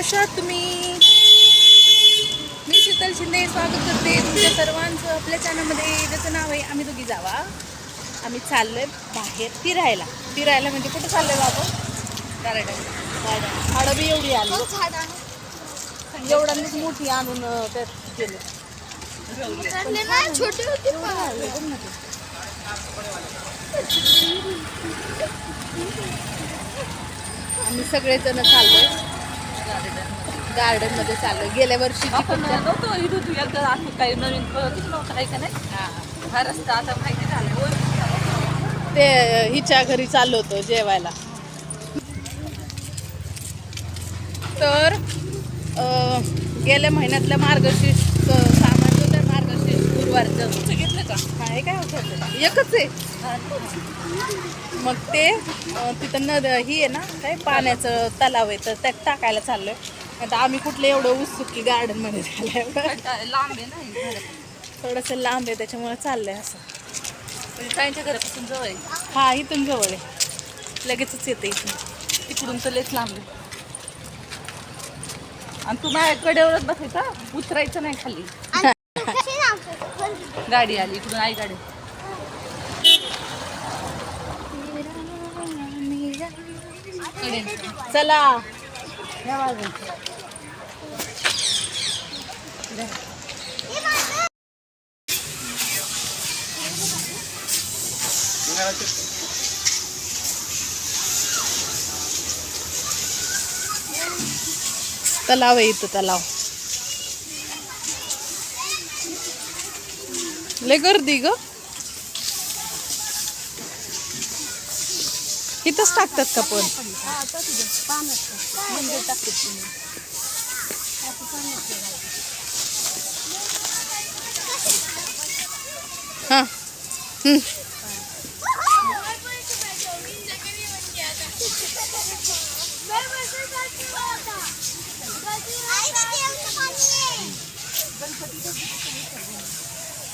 कशा आहात तुम्ही? मी शीतल शिंदे स्वागत करते तुमच्या सर्वांचं आपल्या चॅनलमध्ये. ज्याचं नाव आहे आम्ही दोघी जावा. आम्ही चाललोय बाहेर फिरायला. फिरायला म्हणजे कुठं चाललोय बाबा गार्डन. झाडं बी एवढी आली. एवढ्यांनीच मोठी आणून त्यात केलं छोटी होती आम्ही सगळेजण चाललोय. गार्डनमध्ये चाललोय. गेल्या वर्षीची आपण पण नव्हतो इथं तू एकदा असं काही नवीन कळतच नव्हतं आहे का नाही? हा. रस्ता आता माहिती झाला. ते हिच्या घरी चाललो होतो जेवायला. तर अं, गेल्या महिन्यातल्या मार्गशीर्ष अं, सामान जो आहे मार्गशीर्ष गुरुवारचं घेतलं का? काय काय होतं? एकच आहे. मग ते तिथं नद ही आहे ना काय पाण्याचं तलाव आहे तर त्यात टाकायला चाललोय. आता आम्ही कुठलं एवढं उत्सुक की गार्डनमध्ये झालं कंटाळा- लांब आहे ना. थोडंसं लांब आहे त्याच्यामुळे चाललंय असं. म्हणजे घरापासून जवळ आहे. हा इथून जवळ आहे. लगेचच येते इथून. तिकडून तर लयच लांब आहे. आणि तू माझ्या कडेवरच बसायचा उतरायचं नाही खाली. गाडी आली इकडून आई गाडी. चला. तलाव आहे इथं तलाव. लय गर्दी ग. इथंच टाकतात का पण? हां.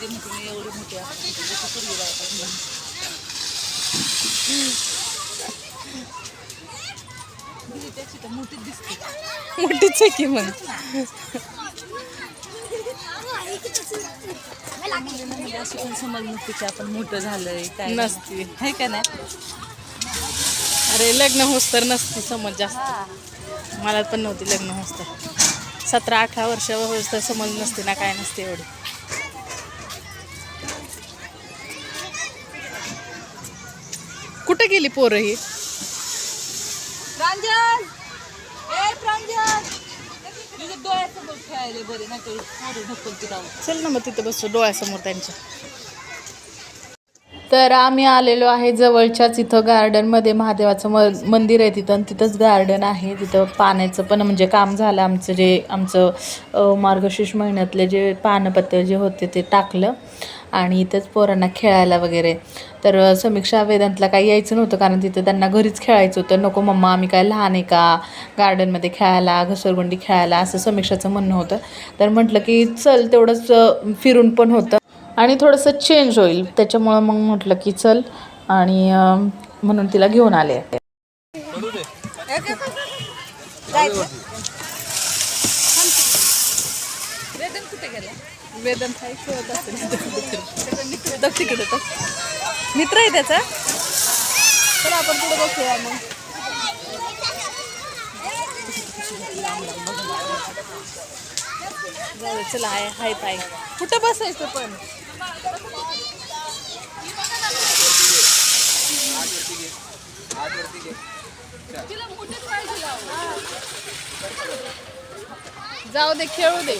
दीदी म्हणते मी एवढी मोठी आहे जशी पूर्वी त्याची तर मोठीच दिसते. मोठीच आहे की मग? म्हणजे अशी पण समज नसते की आपण मोठं झालंय काय नसती. आहे का नाही? अरे लग्न होस तर नसती समज जास्त. मला पण नव्हती लग्न होस तर. सतरा अठरा वर्ष होस तर समज नसते ना काय नसते एवढी. कुठे गेली पोरं ही? प्रांजल! ए प्रांजल! तुझे डोळ्यासमोर खेळायला बरे नाही तर ढकलते चल ना मग तिथं बसतो डोळ्यासमोर त्यांच्या. तर आम्ही आलेलो आहे जवळच्याच इथं गार्डनमध्ये महादेवाचं म मंदिर आहे तिथं आणि तिथंच गार्डन आहे. तिथं पाण्याचं पण म्हणजे काम झालं आमचं जे आमचं मार्गशीर्ष महिन्यातले जे पानपत्र जे होते ते टाकलं. आणि इथंच पोरांना खेळायला वगैरे. तर समीक्षा वेदांतला काही यायचं नव्हतं कारण तिथं त्यांना घरीच खेळायचं होतं. नको मम्मा आम्ही काय लहान आहे का? गार्डनमध्ये खेळायला घसरगुंडी खेळायला असं समीक्षाचं म्हणणं होतं. तर म्हटलं की चल तेवढंच फिरून पण होतं. आणि थोडंसं चेंज होईल. त्याच्यामुळं मग म्हटलं की चल आणि म्हणून तिला घेऊन आले. कुठे गेला? वेदन खेळत असेल तिकडे तर मित्र आहे त्याचा? चला आपण पुढे बसूया मग. जाऊ चला आहे हाय ताई कुठं बसायचं पण? जाऊ दे खेळू दे.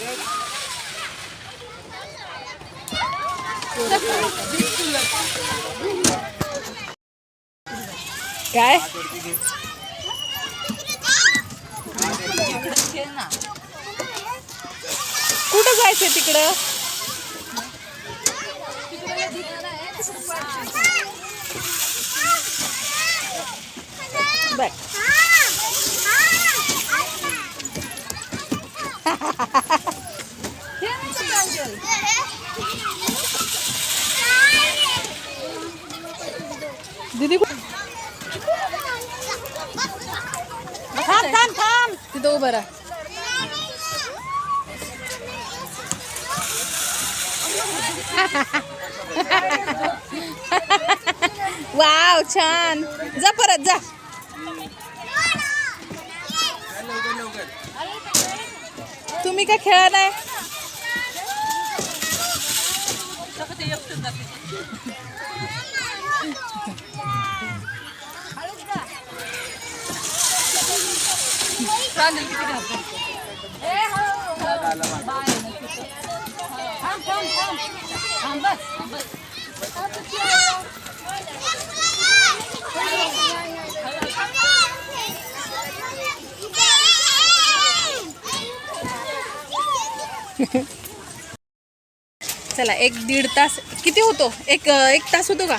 काय? ना कुठं जायचंय तिकडं? बाय दीदी थांब थांब थांब. तिथं उभं राहा. वाव छान. जा परत जा. तुम्ही काय खेळा नाही चालेल किती घालतो हो, हो, हो. चला एक दीड तास. किती होतो? एक एक तास होतो का?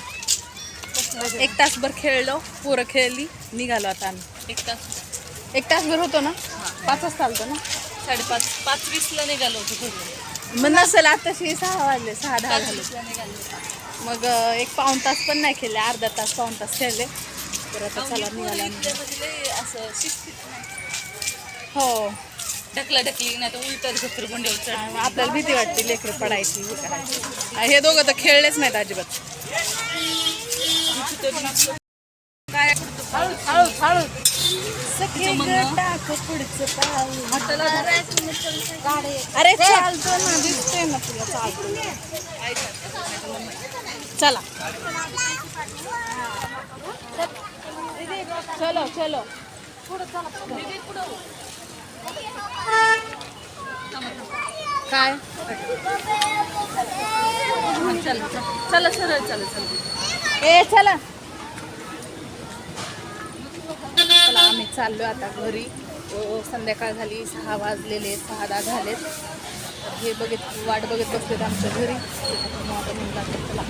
एक तासभर खेळलो पोरं खेळली निघालो आता आम्ही. एक तास. एक तासभर होतो ना? पाच वाजता आलतो ना? साडेपाच पाच वीसला निघालो होतो घरून मग नसेल आताशी सहा वाजले सहा दहा झाले. मग एक पाऊण तास पण नाही खेळले अर्धा तास पाऊण तास खेळले. तर आता चला निघाला असं शिस्तीत. हो. ढकला ढकली नाही तर उलट झोपर गुंडे आपल्याला भीती वाटते लेकरं पडायची हे हे दोघं तर खेळलेच नाहीत अजिबात. काय हळू हळू हळू अरे चालतो ना दिसतोय ना तुला चालतो चला. चलो चलो. काय? चल चला सरळ चला चला. ए चला चला आम्ही चाललो आता घरी. संध्याकाळ झाली सहा वाजलेले सहा दहा झालेत. हे बघित वाट बघत बसलेत आमच्या घरी. मग आता चला.